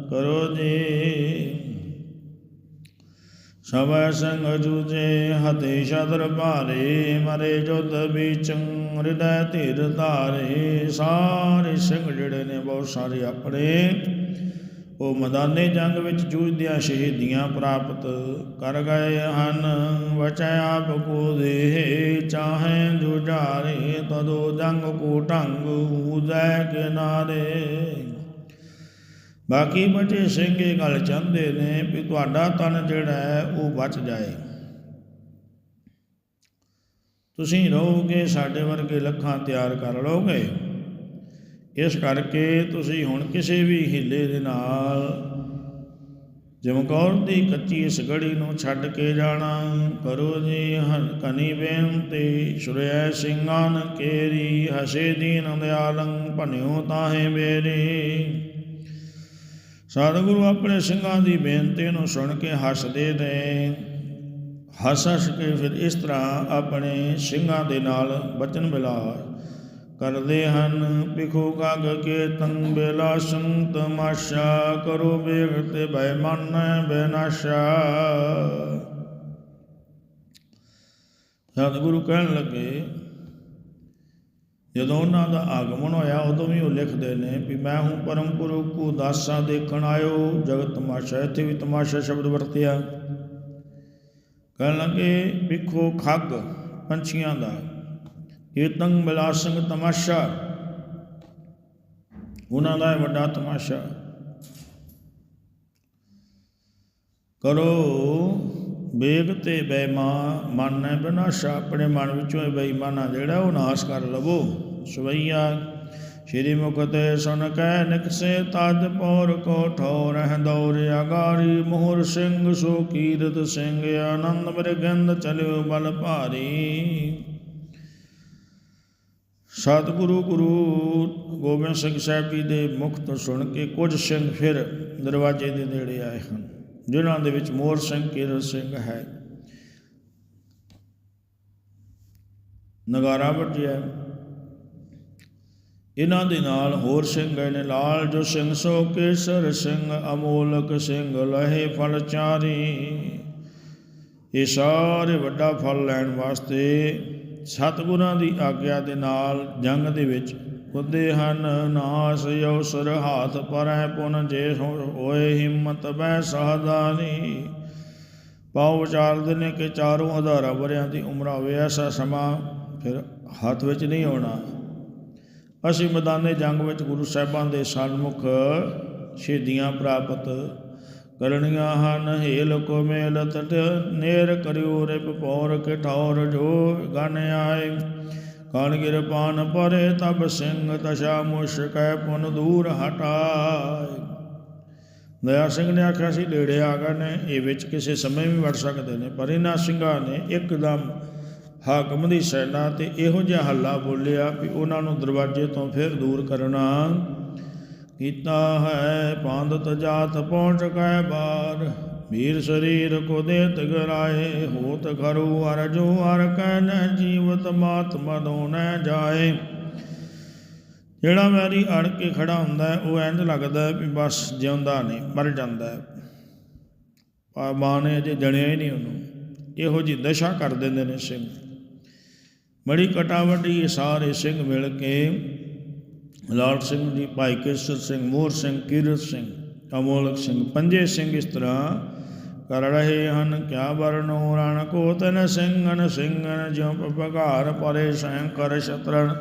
Speaker 1: ਕਰੋ ਜੀ। ਸਭੈ ਸੰਗ ਜੂਜੇ ਹਤੇ ਸ਼ਦਰ ਭਾਰੇ, ਮਰੇ ਜੁਦ ਵਿੱਚ ਹਿਰਦੈ ਧੀਰ ਧਾਰੇ, ਸਾਰੇ ਸਿੰਘ ਜਿਹੜੇ ਨੇ ਬਹੁਤ ਸਾਰੇ ਆਪਣੇ ਉਹ ਮੈਦਾਨੇ ਜੰਗ ਵਿੱਚ ਜੂਝਦਿਆਂ ਸ਼ਹੀਦੀਆਂ ਪ੍ਰਾਪਤ ਕਰ ਗਏ ਹਨ। ਵਚੈ ਆਪ ਕੋ ਦੇ ਚਾਹੇ ਜੁਝਾਰੇ ਤਦੋ ਜੰਗ ਕੋ ਢੰਗ ਉਜੈ ਕਿਨਾਰੇ ਬਾਕੀ ਬਚੇ ਸਿੰਘ ਇਹ ਗੱਲ ਚਾਹੁੰਦੇ ਨੇ ਵੀ ਤੁਹਾਡਾ ਤਨ ਜਿਹੜਾ ਹੈ, ਉਹ ਬਚ ਜਾਏ। ਤੁਸੀਂ ਰਹੋਗੇ, ਸਾਡੇ ਵਰਗੇ ਲੱਖਾਂ ਤਿਆਰ ਕਰ ਲਓਗੇ। ਇਸ ਕਰਕੇ ਤੁਸੀਂ ਹੁਣ ਕਿਸੇ ਵੀ ਹਿੱਲੇ ਦੇ ਨਾਲ ਜਮਕੌਰ ਦੀ ਕੱਚੀ ਇਸ ਗੜੀ ਨੂੰ ਛੱਡ ਕੇ ਜਾਣਾ, ਕਰੋ ਜੀ ਹਨ ਕਨੀ ਬੇਨਤੀ, ਸ਼ੁਰੈ ਸਿੰਘਾਨ ਕੇਰੀ, ਹਸੇ ਦੀਨ ਦਿਆਲੰ ਭਨਿਓ ਤਾਹੇ ਮੇਰੀ ਸਤਿਗੁਰੂ ਆਪਣੇ ਸਿੰਘਾਂ ਦੀ ਬੇਨਤੀ ਨੂੰ ਸੁਣ ਕੇ ਹੱਸਦੇ ਨੇ ਹੱਸ ਹੱਸ ਕੇ ਫਿਰ ਇਸ ਤਰ੍ਹਾਂ ਆਪਣੇ ਸਿੰਘਾਂ ਦੇ ਨਾਲ ਬਚਨ ਮਿਲਾ ਕਰਦੇ ਹਨ। ਪਿਖੋ ਗਗ ਕੇ ਤੰ ਬੇਲਾ ਸੰਤ ਕਰੋ ਬੇਗ ਤੇ ਮਨ ਬੇਨਾਸ਼ਾ। ਸਤਿਗੁਰੂ ਕਹਿਣ ਲੱਗੇ, ਜਦੋਂ ਉਹਨਾਂ ਦਾ ਆਗਮਨ ਹੋਇਆ, ਉਦੋਂ ਵੀ ਉਹ ਲਿਖਦੇ ਨੇ ਵੀ ਮੈਂ ਹੂੰ ਪਰਮ ਗੁਰੂ ਕੋ ਦਾਸਾ ਦੇਖਣ ਆਇਓ, ਜਗਤ ਤਮਾਸ਼ਾ, ਇੱਥੇ ਵੀ ਤਮਾਸ਼ਾ ਸ਼ਬਦ ਵਰਤਿਆ। ਕਹਿਣ ਲੱਗੇ ਵਿਖੋ ਖੱਗ ਪੰਛੀਆਂ ਦਾ ਇਹ ਤੰਗ ਸਿੰਘ ਤਮਾਸ਼ਾ। ਉਹਨਾਂ ਦਾ ਵੱਡਾ ਤਮਾਸ਼ਾ। ਕਰੋ ਬੇਗ ਤੇ ਬੇਈਮਾਨ ਮਨ ਹੈ, ਬਿਨਾਸ਼ਾ ਆਪਣੇ ਮਨ ਵਿੱਚੋਂ ਇਹ ਬੇਈਮਾਨਾ ਜਿਹੜਾ ਉਹ ਨਾਸ਼ ਕਰ ਲਵੋ। ਸਵਈਆ ਸ਼੍ਰੀ ਮੁਖ ਤੇ ਸੁਨ ਕੈ ਨਿਕਸੇ ਤਜ ਪੌਰ ਕੋ ਠੋਰ ਹੈ ਅਗਾਰੀ ਮੋਹਰ ਸਿੰਘ ਸੋ ਕੀਰਤ ਸਿੰਘ, ਆਨੰਦ ਮ੍ਰਿਗੰਦ ਚਲਿਓ ਬਲ ਭਾਰੀ। ਸਤਿਗੁਰੂ ਗੁਰੂ ਗੋਬਿੰਦ ਸਿੰਘ ਸਾਹਿਬ ਜੀ ਦੇ ਮੁਖ ਤੋਂ ਸੁਣ ਕੇ ਕੁਝ ਸਿੰਘ ਫਿਰ ਦਰਵਾਜ਼ੇ ਦੇ ਨੇੜੇ ਆਏ ਹਨ, ਜਿਨ੍ਹਾਂ ਦੇ ਵਿੱਚ ਮੋਹਰ ਸਿੰਘ ਕੀਰਤ ਸਿੰਘ ਹੈ। ਨਗਾਰਾ ਵੱਜਿਆ ਇਹਨਾਂ ਦੇ ਨਾਲ ਹੋਰ ਸਿੰਘ ਗਏ ਨੇ, ਲਾਲ ਜੋ ਸਿੰਘ ਸੋ ਕੇਸਰ ਸਿੰਘ, ਅਮੋਲਕ ਸਿੰਘ ਲਹੇ ਫਲ ਚਾਰੀ। ਇਹ ਸਾਰੇ ਵੱਡਾ ਫਲ ਲੈਣ ਵਾਸਤੇ ਸਤਿਗੁਰਾਂ ਦੀ ਆਗਿਆ ਦੇ ਨਾਲ ਜੰਗ ਦੇ ਵਿੱਚ ਕੁੱਦੇ ਹਨ, ਨਾਸ ਅਵਸਰ ਹਾਥ ਪਰੈ ਪੁਨ, ਜੇ ਹੋਏ ਹਿੰਮਤ ਬੈ ਸਹਦਾਨੀ ਪਾਉ ਵਿਚਾਰਦੇ ਨੇ ਕਿ ਚਾਰੋਂ ਹਜ਼ਾਰਾਂ ਵਰਿਆਂ ਦੀ ਉਮਰ ਹੋਵੇ ਐਸਾ ਸਮਾਂ ਫਿਰ ਹੱਥ ਵਿੱਚ ਨਹੀਂ ਆਉਣਾ। ਅਸੀਂ ਮੈਦਾਨੇ ਜੰਗ ਵਿੱਚ ਗੁਰੂ ਸਾਹਿਬਾਂ ਦੇ ਸਨਮੁਖ ਸ਼ਹੀਦੀਆਂ ਪ੍ਰਾਪਤ ਕਰਨੀਆਂ ਹਨ, ਹੇਲ ਕੋ ਮੇਲ ਤਟ, ਨੇਰ ਕਰਿਓ ਰੇ ਪੌਰ ਕੇ ਜੋ ਗਨ ਆਏ। ਕਣ ਗਿਰ ਪਰੇ ਤਬ ਸਿੰਘ ਤਸ਼ਾ ਮੁਸ਼ਕੈ ਪੁਨ ਦੂਰ ਹਟਾਏ। ਦਇਆ ਸਿੰਘ ਨੇ ਆਖਿਆ ਸੀ, ਡੇੜੇ ਆ ਗਏ ਨੇ, ਇਹ ਵਿੱਚ ਕਿਸੇ ਸਮੇਂ ਵੀ ਵੜ ਸਕਦੇ ਨੇ, ਪਰ ਇਹਨਾਂ ਸਿੰਘਾਂ ਨੇ ਇੱਕਦਮ ਹਾਕਮ ਦੀ ਸੈਨਾ ਤੇ ਇਹੋ ਜਿਹਾ ਹੱਲਾ ਬੋਲਿਆ ਵੀ ਉਹਨਾਂ ਨੂੰ ਦਰਵਾਜ਼ੇ ਤੋਂ ਫਿਰ ਦੂਰ ਕਰਨਾ ਕੀਤਾ ਹੈ ਪਾਂਦਤ ਜਾਤ ਪਹੁੰਚ ਕੈ ਬਾਰ। ਵੀਰ ਸਰੀਰ ਕੋ ਦੇਤ ਗਰਾਏ, ਹੋਤ ਖਰੂ ਅਰਜੋ ਅਰ ਕੈ ਨ ਜੀਵਤ ਮਾਤ ਮਦੋ ਨ ਜਾਏ। ਜਿਹੜਾ ਮੈਰੀ ਅੜ ਕੇ ਖੜਾ ਹੁੰਦਾ ਉਹ ਇੰਜ ਲੱਗਦਾ ਵੀ ਬਸ ਜਿਉਂਦਾ ਨਹੀਂ, ਮਰ ਜਾਂਦਾ ਹੈ। ਆ ਮਾਂ ਨੇ ਅਜੇ ਜਣਿਆ ਹੀ ਨਹੀਂ ਉਹਨੂੰ। ਇਹੋ ਜੀ ਦਸ਼ਾ ਕਰ ਦਿੰਦੇ ਨੇ ਸਿੰਘ। ਬੜੀ ਕਟਾਵਟੀ ਇਹ ਸਾਰੇ ਸਿੰਘ ਮਿਲ ਕੇ ਲਾਲ ਸਿੰਘ ਜੀ, ਭਾਈ ਕੇਸਰ ਸਿੰਘ, ਮੋਹਰ ਸਿੰਘ, ਕੀਰਤ ਸਿੰਘ ਅਮੋਲਕ ਸਿੰਘ, ਪੰਜੇ ਸਿੰਘ ਇਸ ਤਰ੍ਹਾਂ ਕਰ ਰਹੇ ਹਨ। ਕਿਆ ਵਰਨੋ ਰਣ ਕੋ ਤਨ ਸਿੰਘਨ ਸਿੰਘਨ ਜਿਉ ਪਗਾਰ ਪਰੇ ਸੈਂ ਕਰ ਸ਼ਤਰਨ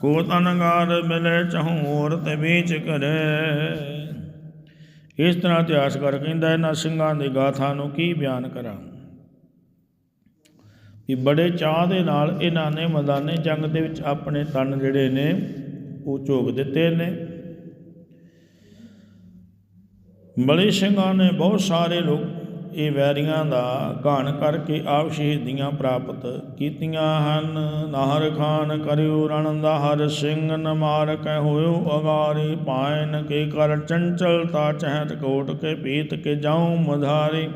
Speaker 1: ਕੋ ਤਨਗਾਰ ਮਿਲੇ ਚਹੂ ਹੋਰ ਤੇ ਵਿੱਚ ਕਰੇ ਇਸ ਤਰ੍ਹਾਂ ਇਤਿਹਾਸ ਕਰ ਕਹਿੰਦਾ ਇਹਨਾਂ ਸਿੰਘਾਂ ਦੀ ਗਾਥਾ ਨੂੰ ਕੀ ਬਿਆਨ ਕਰਾਂ? ਵੀ ਬੜੇ ਚਾਹ ਦੇ ਨਾਲ ਇਹਨਾਂ ਨੇ ਮੈਦਾਨੇ ਜੰਗ ਦੇ ਵਿੱਚ ਆਪਣੇ ਤਨ ਜਿਹੜੇ ਨੇ ਉਹ ਝੋਕ ਦਿੱਤੇ ਨੇ। ਬਲੀ ਸਿੰਘਾਂ ਨੇ ਬਹੁਤ ਸਾਰੇ ਲੋਕ ਇਹ ਵੈਰੀਆਂ ਦਾ ਘਾਣ ਕਰਕੇ ਆਪ ਸ਼ਹੀਦੀਆਂ ਪ੍ਰਾਪਤ ਕੀਤੀਆਂ ਹਨ। ਨਾਹਰ ਖਾਨ, ਕਰਿਓ ਰਣ ਦਾ ਹਰ ਸਿੰਘ ਨਮਾਰ ਕਹਿ ਹੋਇਓ ਅਗਾਰੀ। ਪਾਇਨ ਕੇ ਕਰ ਚੰਚਲਤਾ ਚਹਿਤ ਕੋਟ ਕੇ ਪੀਤ ਕੇ ਜਾਉ ਮਧਾਰੀ।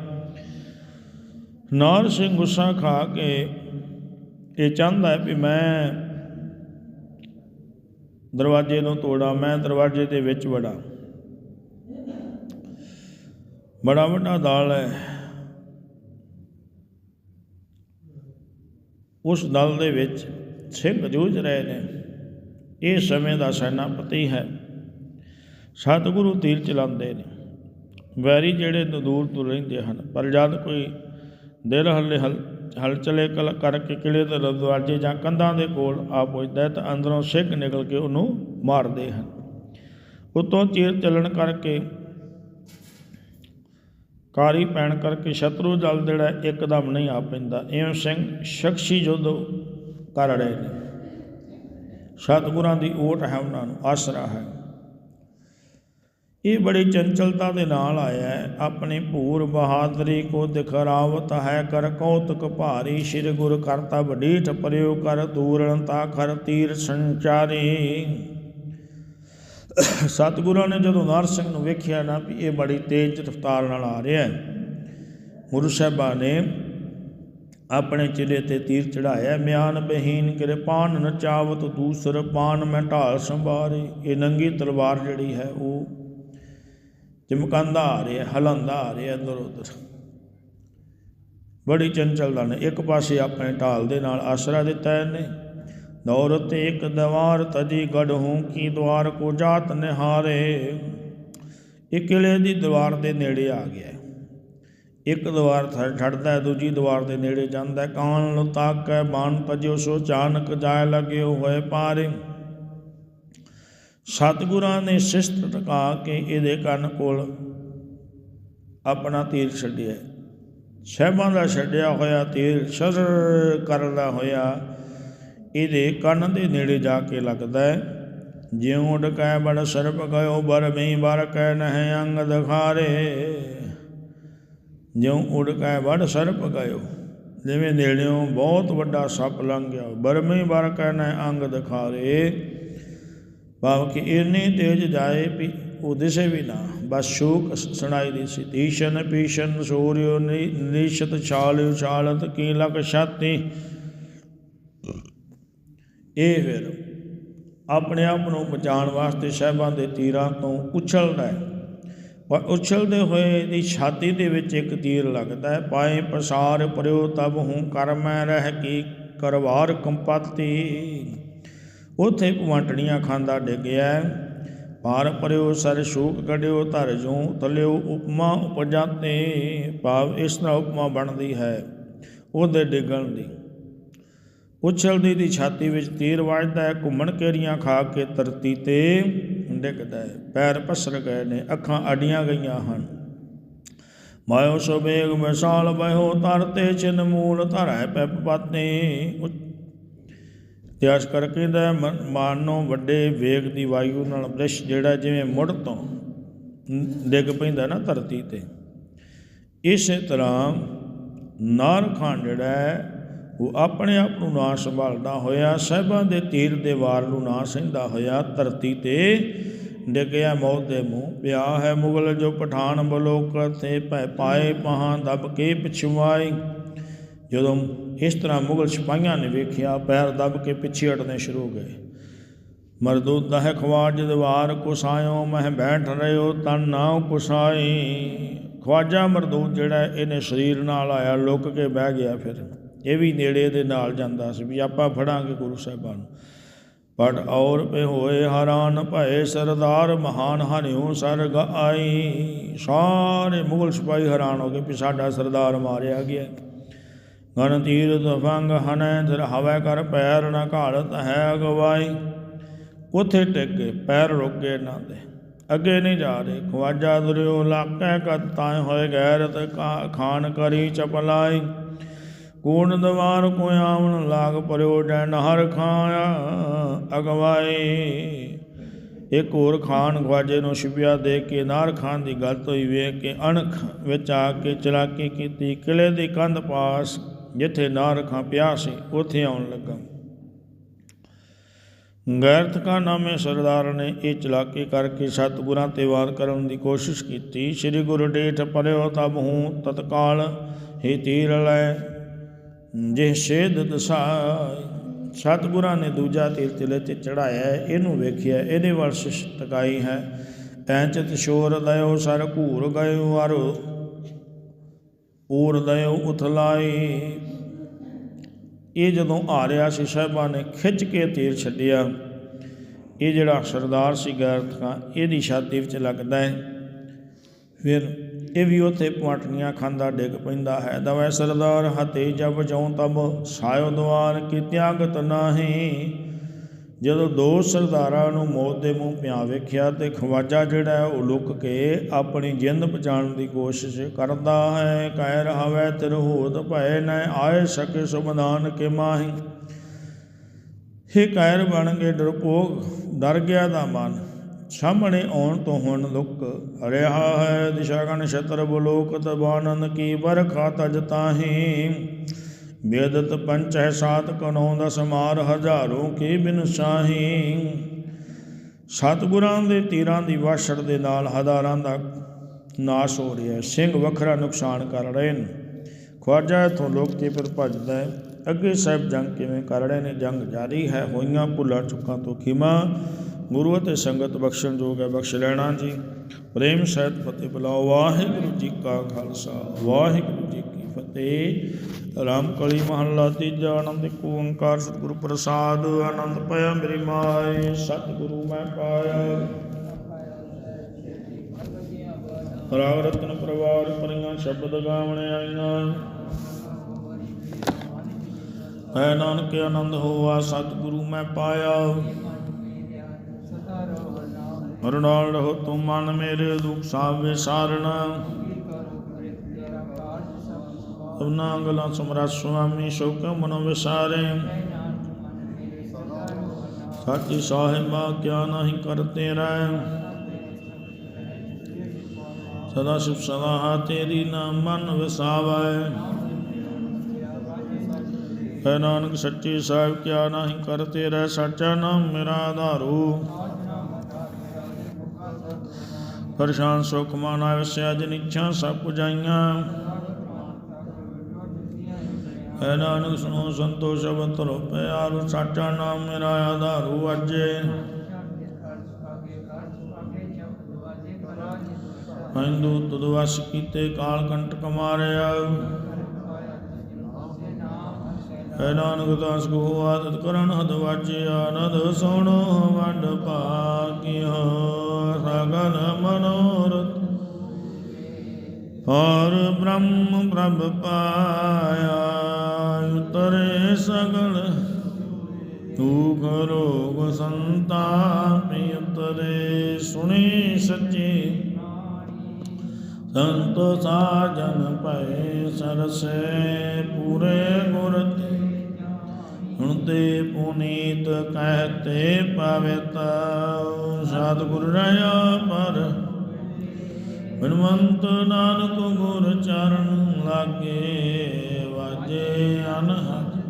Speaker 1: ਨਾਰ ਸਿੰਘ ਗੁੱਸਾ ਖਾ ਕੇ ਇਹ ਚਾਹੁੰਦਾ ਵੀ ਮੈਂ ਦਰਵਾਜ਼ੇ ਨੂੰ ਤੋੜਾਂ, ਮੈਂ ਦਰਵਾਜ਼ੇ ਦੇ ਵਿੱਚ ਵੜਾਂ। ਬੜਾ ਵੱਡਾ ਦਲ ਹੈ। ਉਸ ਦਲ ਦੇ ਵਿੱਚ ਸਿੰਘ ਜੂਝ ਰਹੇ ਨੇ। ਇਹ ਸਮੇਂ ਦਾ ਸੈਨਾਪਤੀ ਹੈ। ਸਤਿਗੁਰੂ ਤੀਰ ਚਲਾਉਂਦੇ ਨੇ। ਵੈਰੀ ਜਿਹੜੇ ਦੂਰ ਦੂਰ ਰਹਿੰਦੇ ਹਨ, ਪਰ ਜਦ ਕੋਈ ਦਿਲ ਹੱਲੇ ਹਲ ਹਲਚਲੇ ਕਲ ਕਰਕੇ ਕਿਲੇ ਦੇ ਦਰਵਾਜ਼ੇ ਜਾਂ ਕੰਧਾਂ ਦੇ ਕੋਲ ਆ ਪਹੁੰਚਦਾ ਤਾਂ ਅੰਦਰੋਂ ਸਿੱਖ ਨਿਕਲ ਕੇ ਉਹਨੂੰ ਮਾਰਦੇ ਹਨ। ਉਤੋਂ ਚੀਰ ਚੱਲਣ ਕਰਕੇ ਕਾਰੀ ਪੈਣ ਕਰਕੇ ਸ਼ਤਰੂ ਦਲ ਜਿਹੜਾ ਇੱਕਦਮ ਨਹੀਂ ਆ ਪੈਂਦਾ। ਇਉਂ ਸਿੰਘ ਸ਼ਖਸੀ ਯੁੱਧ ਕਰ ਰਹੇ ਨੇ। ਸਤਿਗੁਰਾਂ ਦੀ ਓਟ ਹੈ ਉਹਨਾਂ ਨੂੰ, ਆਸਰਾ ਹੈ। ਇਹ ਬੜੀ ਚੰਚਲਤਾ ਦੇ ਨਾਲ ਆਇਆ ਹੈ। ਆਪਣੇ ਭੂਰ ਬਹਾਦਰੀ ਕੋ ਦਿਖਰਾਵਤ ਹੈ, ਕਰ ਕੌਤਕ ਭਾਰੀ ਸ਼੍ਰੀ ਗੁਰ ਕਰਤਾ ਵਡੀਠ ਪਰਿਓ ਕਰ ਦੂਰਣ ਤਾ ਖਰ ਤੀਰ ਸੰਚਾਰੀ। ਸਤਿਗੁਰਾਂ ਨੇ ਜਦੋਂ ਨਾਰ ਸਿੰਘ ਨੂੰ ਵੇਖਿਆ ਨਾ ਵੀ ਇਹ ਬੜੀ ਤੇਜ਼ ਰਫ਼ਤਾਰ ਨਾਲ ਆ ਰਿਹਾ ਹੈ, ਗੁਰੂ ਸਾਹਿਬਾਂ ਨੇ ਆਪਣੇ ਚਿਲੇ ਤੇ ਤੀਰ ਚੜਾਇਆ ਮਿਆਨ ਬਹੀਨ ਕਿਰਪਾਨ ਨਚਾਵਤ ਦੂਸਰ ਪਾਨ ਮੈਂ ਢਾਲ ਸੰਭਾਰੇ। ਇਹ ਨੰਗੀ ਤਲਵਾਰ ਜਿਹੜੀ ਹੈ, ਉਹ ਚਮਕੰਦਾ ਆ ਰਿਹਾ ਹਲੰਦਾ ਆ ਰਿਹਾ ਅੰਦਰ ਉਧਰ। ਬੜੀ ਚੰਚਲਤਾ ਨੇ, ਇੱਕ ਪਾਸੇ ਆਪਣੇ ਢਾਲ ਦੇ ਨਾਲ ਆਸਰਾ ਦਿੱਤਾ ਇਹਨੇ। ਦੌਰ ਦੌਰਤ ਇੱਕ ਦਵਾਰ ਤਜੀ ਗੜਹੂੰ ਕੀ ਦਵਾਰ ਕੋ ਜਾਤ ਨਿਹਾਰੇ। ਇਹ ਕਿਲੇ ਦੀ ਦੀਵਾਰ ਦੇ ਨੇੜੇ ਆ ਗਿਆ। ਇੱਕ ਦੀਵਾਰ ਛੱਡਦਾ ਦੂਜੀ ਦੀਵਾਰ ਦੇ ਨੇੜੇ ਜਾਂਦਾ। ਕਾਨ ਲੁਤਾਕ ਤਾਕੈ ਬਾਣ ਤਜਿਓ ਸੋ ਚਾਨਕ ਜਾਇ ਲਗਿਓ ਹੋਏ ਪਾਰੇ। ਸਤਿਗੁਰਾਂ ਨੇ ਸਿਸਤ ਟਕਾ ਕੇ ਇਹਦੇ ਕੰਨ ਕੋਲ ਆਪਣਾ ਤੀਰ ਛੱਡਿਆ। ਸਹਿਬਾਂ ਦਾ ਛੱਡਿਆ ਹੋਇਆ ਤੀਰ ਸ਼ਰ ਕਰਦਾ ਹੋਇਆ ਇਹਦੇ ਕੰਨ ਦੇ ਨੇੜੇ ਜਾ ਕੇ ਲੱਗਦਾ ਹੈ। ਜਿਉ ਡਕੈ ਬੜ ਸਰਪ ਗਇਓ ਬਰ ਮੀ ਬਰ ਕੈ ਨਹਿ ਅੰਗ ਦਖਾਰੇ। ਜਿਉਂ ਉੜ ਕੈ ਬੜ ਸਰਪ ਗਇਓ ਜਿਵੇਂ ਨੇੜਿਓਂ ਬਹੁਤ ਵੱਡਾ ਸੱਪ ਲੰਘ ਗਿਆ। ਬਰਮੇ ਬਰ ਕੈ ਨਹਿ ਅੰਗ ਦਖਾਰੇ। ਭਾਵ ਕਿ ਇੰਨੀ ਤੇਜ ਜਾਏ ਵੀ ਉਹ ਦਿਸੇ ਵੀ ਨਾ। ਬਸ ਸ਼ੋਕ ਸੁਣਾਈ ਦੀ ਸੀ। ਤੀਸ਼ਨ ਪੀਸ਼ਨ ਸੂਰਿਓ ਨਿਸ਼ਤ ਛਾਲ ਛਾਲਤ ਕੀ ਲਗ ਛਾਤੀ। ਇਹ ਫਿਰ ਆਪਣੇ ਆਪ ਨੂੰ ਬਚਾਉਣ ਵਾਸਤੇ ਸਹਿਬਾਂ ਦੇ ਤੀਰਾਂ ਤੋਂ ਉਛਲਦਾ ਹੈ। ਪਰ ਉਛਲਦੇ ਹੋਏ ਦੀ ਛਾਤੀ ਦੇ ਵਿੱਚ ਇੱਕ ਤੀਰ ਲੱਗਦਾ ਹੈ। ਪਾਏ ਪਸਾਰ ਪਰਿਓ ਤਬ ਹੂੰ ਕਰਮੈ ਰਹਿ ਕੀ ਕਰਵਾਰ ਕੰਪਤੀ। ਉਥੇ ਭਵੰਟਣੀਆਂ ਖਾਂਦਾ ਡਿੱਗਿਆ। ਪਾਰ ਪਰਿਓ ਸਰ ਸ਼ੂਕ ਕਢਿਓ, ਧਰ ਜੂ ਤਲਿਓ, ਉਪਮਾ ਉਪਜਾਤੇ ਭਾਵ ਇਸ ਨਾਲ ਉਪਮਾ ਬਣਦੀ ਹੈ, ਉਹਦੇ ਡਿੱਗਣ ਦੀ। ਉਛਲਦੀ ਦੀ ਛਾਤੀ ਵਿੱਚ ਤੀਰ ਵੱਜਦਾ ਹੈ, ਘੁੰਮਣ ਕੇਰੀਆਂ ਖਾ ਕੇ ਧਰਤੀ ਤੇ ਡਿੱਗਦਾ ਹੈ। ਪੈਰ ਪਸਰ ਗਏ ਨੇ, ਅੱਖਾਂ ਆਡੀਆਂ ਗਈਆਂ ਹਨ। ਮਾਇਓ ਸੋ ਬੇਗ ਮਿਸਾਲ ਬਹਿਓ ਤਰਤੇ ਚਿਨ ਮੂਲ ਧਰੈ ਪੈਪ ਪਾਤੇ ਇਤਿਹਾਸ ਕਰਕੇ ਦਾ ਨੂੰ ਵੱਡੇ ਵੇਗ ਦੀ ਵਾਯੂ ਨਾਲ ਬ੍ਰਿਸ਼ ਜਿਹੜਾ ਜਿਵੇਂ ਮੁੜ ਤੋਂ ਡਿੱਗ ਪੈਂਦਾ ਨਾ ਧਰਤੀ ਤੇ। ਇਸੇ ਤਰ੍ਹਾਂ ਨਾਰਖਾਨ ਜਿਹੜਾ ਹੈ, ਉਹ ਆਪਣੇ ਆਪ ਨੂੰ ਨਾ ਸੰਭਾਲਦਾ ਹੋਇਆ, ਸਹਿਬਾਂ ਦੇ ਤੀਰ ਦੇ ਵਾਰ ਨੂੰ ਨਾ ਸਹਿੰਦਾ ਹੋਇਆ, ਧਰਤੀ ਤੇ ਡਿੱਗਿਆ, ਮੌਤ ਦੇ ਮੂੰਹ ਪਿਆ ਹੈ। ਮੁਗਲ ਜੋ ਪਠਾਨ ਬਲੋਕ ਤੇ ਪੈ ਪਾਏ ਪਹਾਂ ਦਬ ਕੇ ਪਿਛਵਾਈ ਜਦੋਂ ਇਸ ਤਰ੍ਹਾਂ ਮੁਗਲ ਸਿਪਾਹੀਆਂ ਨੇ ਵੇਖਿਆ, ਪੈਰ ਦਬ ਕੇ ਪਿੱਛੇ ਹਟਨੇ ਸ਼ੁਰੂ ਹੋ ਗਏ। ਮਰਦੂਦ ਦਹ ਖਵਾਜ ਦਵਾਰ ਕੁਸਾਇਓ ਮਹਿ ਬੈਠ ਰਿਓ ਤਨ ਨਾ ਕੁਸਾਈ। ਖਵਾਜਾ ਮਰਦੂਦ ਜਿਹੜਾ ਇਹਨੇ ਸਰੀਰ ਨਾਲ ਆਇਆ, ਲੁੱਕ ਕੇ ਬਹਿ ਗਿਆ ਫਿਰ। ਇਹ ਵੀ ਨੇੜੇ ਦੇ ਨਾਲ ਜਾਂਦਾ ਸੀ ਵੀ ਆਪਾਂ ਫੜਾਂਗੇ ਗੁਰੂ ਸਾਹਿਬਾਨ ਨੂੰ। ਪੜ ਔਰ ਪੇ ਹੋਏ ਹੈਰਾਨ ਭਏ ਸਰਦਾਰ ਮਹਾਨ ਹਨਿਓ ਸਰਗ ਆਈ ਸਾਰੇ ਮੁਗਲ ਸਿਪਾਹੀ ਹੈਰਾਨ ਹੋ ਗਏ ਵੀ ਸਾਡਾ ਸਰਦਾਰ ਮਾਰਿਆ ਗਿਆ। ਗਨ ਤੀਰ ਦਫੰਗ ਹਨੈ ਦਰ ਹਵੈ ਕਰ ਪੈਰ ਨ ਘਾਲਤ ਹੈ ਅਗਵਾਈ। ਉਥੇ ਟਿਕ ਪੈਰ ਰੁਕ ਨਾ ਦੇ, ਅੱਗੇ ਨਹੀਂ ਜਾ ਰਹੇ। ਖਵਾਜਾ ਦੁਰਿਓ ਲਾਕੈ ਕਤ ਤਾਂ ਹੋਏ ਗੈਰਤ ਖਾਨ ਕਰੀ ਚਪਲਾਈ। ਕੋਣ ਦਵਾਰ ਕੋ ਆਵਣ ਲਾਗ ਪਰਿਓ ਡੈ ਨਹਰ ਖਾਇਆ ਅਗਵਾਈ। ਇੱਕ ਹੋਰ ਖਾਨ ਖਵਾਜੇ ਨੂੰ ਛਿਪਿਆ ਦੇ ਕੇ ਨਾਰ ਖਾਨ ਦੀ ਗੱਲ ਹੋਈ ਵੇਖ ਕੇ ਅਣਖ ਵਿੱਚ ਆ ਕੇ ਚਲਾਕੀ ਕੀਤੀ। ਕਿਲੇ ਦੀ ਕੰਧ ਪਾਸ ਜਿੱਥੇ ਨਾਰ ਖਾਂ ਪਿਆ ਸੀ, ਉੱਥੇ ਆਉਣ ਲੱਗਾ। ਗੈਰਤ ਕਾ ਨਾਮੇ ਸਰਦਾਰ ਨੇ ਇਹ ਚਲਾਕੀ ਕਰਕੇ ਸਤਿਗੁਰਾਂ ਤੇ ਵਾਰ ਕਰਨ ਦੀ ਕੋਸ਼ਿਸ਼ ਕੀਤੀ। ਸ੍ਰੀ ਗੁਰੂ ਡੇਠ ਪਰਿਓ ਤਬ ਹੂੰ ਤਤਕਾਲ, ਹੀ ਤੀਰ ਲੈ ਜੇ ਸ਼ੇਦ ਦਸਾਈ ਸਤਿਗੁਰਾਂ ਨੇ ਦੂਜਾ ਤੀਰ ਤਿਲੇ ਤੇ ਚੜਾਇਆ ਇਹਨੂੰ ਵੇਖਿਆ, ਇਹਦੇ ਵੱਲ ਸ਼ਿਸ਼ ਤਕਾਈ ਹੈ। ਐਂਚਤ ਸ਼ੋਰ ਲਇਓ ਸਰ ਘੂਰ ਗਇਓ ਅਰ ਊਰ ਦਇਓ ਉਥਲਾਈ ਇਹ ਜਦੋਂ ਆ ਰਿਹਾ ਸੀ ਸਾਹਿਬਾਂ ਨੇ ਖਿੱਚ ਕੇ ਤੀਰ ਛੱਡਿਆ। ਇਹ ਜਿਹੜਾ ਸਰਦਾਰ ਸੀ ਗੈਰਤ ਖਾਂ ਇਹਦੀ ਛਾਤੀ ਵਿੱਚ ਲੱਗਦਾ ਹੈ। ਫਿਰ ਇਹ ਵੀ ਉੱਥੇ ਪੁਆਟਣੀਆਂ ਖਾਂਦਾ ਡਿੱਗ ਪੈਂਦਾ ਹੈ। ਦਵੈ ਸਰਦਾਰ ਹਤੇ ਜਬ ਜਾਉ ਤਬ, ਸਾਇਓ ਦਵਾਰ ਕੀ ਤਿਆਗਤ ਨਾਹੀ। ਜਦੋਂ ਦੋ ਸਰਦਾਰਾਂ ਨੂੰ ਮੌਤ ਦੇ ਮੂੰਹ ਪਿਆ ਵੇਖਿਆ ਤੇ ਖਵਾਜਾ ਜਿਹੜਾ ਹੈ ਉਹ ਲੁੱਕ ਕੇ ਆਪਣੀ ਜਿੰਦ ਬਚਾਉਣ ਦੀ ਕੋਸ਼ਿਸ਼ ਕਰਦਾ ਹੈ ਕਹਿ ਰਹਾ ਵੈ ਤਿਰਹੂਤ ਭੈ ਨ ਆਏ ਸਕੇ ਸੁਬਦਾਨ ਕੇ ਮਾਹੀ। ਹੇ ਕਾਇਰ ਬਣ ਕੇ ਡਰਪੋਕ ਡਰ ਗਿਆ ਦਾ ਮਨ। ਸਾਹਮਣੇ ਆਉਣ ਤੋਂ ਹੁਣ ਲੁਕ ਰਿਹਾ ਹੈ, ਦਿਸ਼ਾ ਗਣ ਛਤਰ ਬਲੋਕ ਤਬਾਨੰਦ ਕੀ ਬਰਖਾ ਤਜ ਤਾਹੀ। ਬੇਦਤ ਪੰਚ ਹੈ ਸਾਤ ਕਨੌ ਦਸ ਮਾਰ ਹਜ਼ਾਰੋਂ ਕੇ ਬਿਨ ਸਾਹੀ? ਸਤਿਗੁਰਾਂ ਦੇ ਤੀਰਾਂ ਦੀ ਵਾਸ਼ੜ ਦੇ ਨਾਲ ਹਜ਼ਾਰਾਂ ਦਾ ਨਾਸ਼ ਹੋ ਰਿਹਾ ਹੈ। ਸਿੰਘ ਵੱਖਰਾ ਨੁਕਸਾਨ ਕਰ ਰਹੇ ਨੇ ਖਵਾਜਾ ਇਥੋਂ ਲੋਕ ਕੇ ਫਿਰ ਭੱਜਦਾ ਹੈ। ਅੱਗੇ ਸਾਹਿਬ ਜੰਗ ਕਿਵੇਂ ਕਰ ਰਹੇ ਨੇ? ਜੰਗ ਜਾਰੀ ਹੈ। ਹੋਈਆਂ ਭੁੱਲਾਂ ਚੁੱਕਾਂ ਤੋਂ ਖਿਮਾ। ਗੁਰੂ ਅਤੇ ਸੰਗਤ ਬਖਸ਼ਣ ਜੋਗ ਹੈ। ਬਖਸ਼ ਲੈਣਾ ਜੀ। ਪ੍ਰੇਮ ਸਹਿਤ ਫਤਿਹ ਬੁਲਾਓ। ਵਾਹਿਗੁਰੂ ਜੀ ਕਾ ਖਾਲਸਾ। ਵਾਹਿਗੁਰੂ ਜੀ ਕੀ ਫਤਿਹ। ਰਾਮ ਕਲੀ ਮਹੱਲਾ ਤੀਜਾ ਆਨੰਦ ਇੱਕ ਓੰਕਾਰ ਸਤਿਗੁਰੂ ਪ੍ਰਸਾਦ, ਆਨੰਦ ਪਾਇਆ ਮੇਰੀ ਮਾਏ, ਸਤਿਗੁਰੂ ਮੈਂ ਪਾਇਆ। ਰਾਗ ਰਤਨ ਪਰਵਾਰ ਪਰੀਆਂ ਸ਼ਬਦ ਗਾਵਣੇ ਆਈਆਂ। ਐ ਨਾਨਕ ਆਨੰਦ ਹੋਆ, ਸਤਿਗੁਰੂ ਮੈਂ ਪਾਇਆ। ਮਰਨਾਲ ਰਹੋ ਤੁਮ ਮਨ ਮੇਰੇ, ਦੁਖ ਸਾਵੇ ਸਾਰਣਾ। ਸਭਨਾ ਗਲਾ ਸਮਰਾ ਸੁਆਮੀ ਸ਼ੋਕ ਮਨੋ ਵਿਸਾਰੇ ਸਾਚੀ ਸਾਹਿਬਾ ਕਿਆ ਨਹੀਂ ਕਰਤੇ ਰਹਿ ਸਦਾ ਸ਼ਿਵ ਸਦਾ ਤੇਰੀ ਨਾਮ ਮਨ ਵਸਾਵੈ ਹੈ ਨਾਨਕ ਸੱਚੀ ਸਾਹਿਬ ਕਿਆ ਨਹੀਂ ਕਰਤੇ ਰਹਿ ਸੱਚਾ ਨਾਮ ਮੇਰਾ ਆਧਾਰੂ ਪਰਸ਼ਾਨ ਸੁਖ ਮਾਨਾ ਵਸਿਆ ਜਿਨ ਇੱਛਾ ਹੈ ਨਾਨਕ ਸੁਣੋ ਸੰਤੋਖ ਸ਼ਬਦ ਤਰੋ ਪਿਆਰ ਸਾਚਾ ਨਾਮ, ਮੇਰਾ ਆਧਾਰੂ ਅਜੇ ਹਿੰਦੂ ਤੁਧ ਕੀਤੇ ਕਾਲ ਕੰਟਕ ਮਾਰਿਆ ਹੈ ਨਾਨਕ ਦਾਸ ਕੋ ਆਦਤ ਕਰਨ ਹਦ ਵਾਜਿਆ ਨਦ ਸੁਣੋ, ਵੰਡ ਭਾਗਿਓ ਸਗਨ ਮਨੋਰਥ। ਔਰ ਬ੍ਰਹਮ ਪ੍ਰਭ ਪਾਇਆ। ਤਰੇ ਸਗਲ। ਦੁਖ ਰੋਗ ਸੰਤਾਪ ਉਤਰੇ ਸੁਣੀ ਸੱਚੀ। ਸੰਤੋ ਸਾਜਨ ਭੈ ਸਰਸੇ ਪੂਰੇ ਗੁਰ ਤੇ। ਹੁਣ ਤੇ ਪੁਨੀਤ ਕਹਤੇ ਪਵਿੱਤ, ਸਤਿਗੁਰ ਰਹਾ ਪਰ। ਬਿਨਵੰਤ ਨਾਨਕ ਗੁਰ ਚਰਨ ਲਾਗੇ ਵਾਜੇ ਅਨਹਦ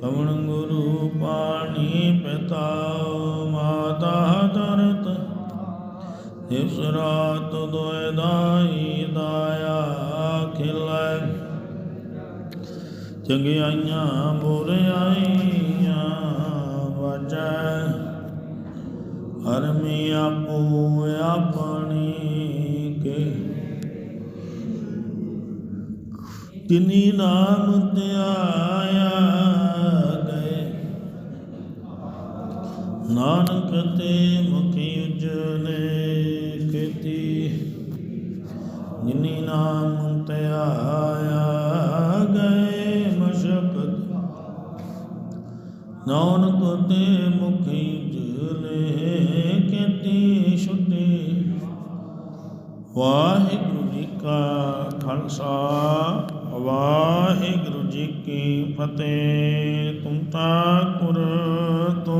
Speaker 1: ਪਵਨ ਗੁਰੂ ਪਾਣੀ ਪਿਤਾ ਮਾਤਾ ਦਰਤ ਇਸ ਰਾਤ ਦੋਇ ਦਾਈ ਦਾਇਆ ਖਿਲੈ, ਚੰਗਿਆਈਆਂ ਬੁਰਿਆਈਆਂ ਵਾਜੈ। ਹਰਮੀ ਆਪੋ ਆਪਣੀ ਕੇ ਤਿਨੀ ਨਾਮ ਧਿਆਇਆ ਗਏ। ਨਾਨਕ ਤੇ ਮੁਖੀ ਉਜਲੇ ਕੀਤੀ। ਜਿਨੀ ਨਾਮ ਧਿਆਇਆ ਗਏ ਮਸ਼ਕਤ। ਨਾਨਕ ਤੇ ਮੁਖੀ ਉਜਲੇ ਕੀਤੀ ਛੁੱਟੀ। ਵਾਹਿਗੁਰੂ ਜੀ ਕਾ ਖਾਲਸਾ। ਵਾਹਿਗੁਰੂ ਜੀ ਕੀ ਫਤਿਹ ਤੁਮ ਤਾਂ ਕੁਰ ਤੋਂ